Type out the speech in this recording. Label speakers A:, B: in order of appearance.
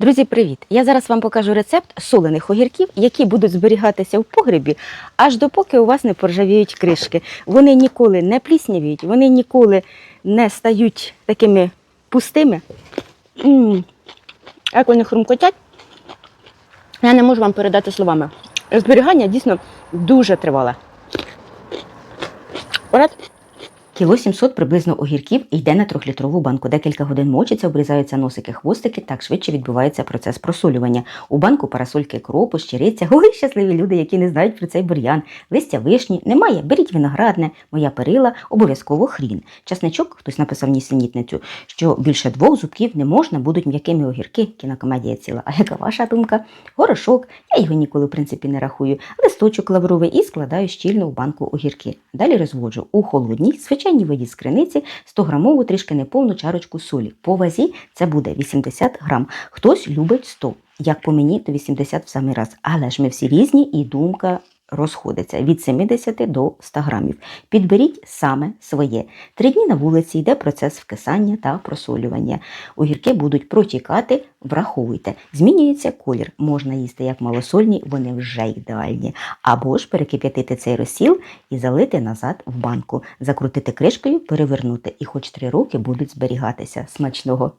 A: Друзі, привіт! Я зараз вам покажу рецепт солених огірків, які будуть зберігатися в погребі, аж допоки у вас не поржавіють кришки. Вони ніколи не пліснявіють, вони ніколи не стають такими пустими. М, Як вони хрумкотять, я не можу вам передати словами. Зберігання дійсно дуже тривале. Вперед. Кіло 700 приблизно огірків йде на трьохлітрову банку. Декілька годин мочиться, обрізаються носики, хвостики, так швидше відбувається процес просолювання. У банку парасольки кропу, щириця. Ой, щасливі люди, які не знають про цей бур'ян. Листя вишні немає. Беріть виноградне, моя перила, обов'язково хрін. Часничок, хтось написав нісенітницю, що більше двох зубків не можна, будуть м'якими огірки. Кінокомедія ціла. А яка ваша думка? Горошок, я його ніколи в принципі не рахую. Листочок лавровий і складаю щільно в банку огірки. Далі розводжу у холодній, звичайній воді з криниці 100 грамову, трішки неповну чарочку солі. По вазі це буде 80 грам. Хтось любить 100. Як по мені, то 80 в самий раз. Але ж ми всі різні і думка розходиться від 70 до 100 грамів. Підберіть саме своє. Три дні на вулиці йде процес вкисання та просолювання. Огірки будуть протікати, враховуйте. Змінюється колір. Можна їсти як малосольні, вони вже ідеальні. Або ж перекип'ятити цей розсіл і залити назад в банку, закрутити кришкою, перевернути. І хоч три роки будуть зберігатися. Смачного!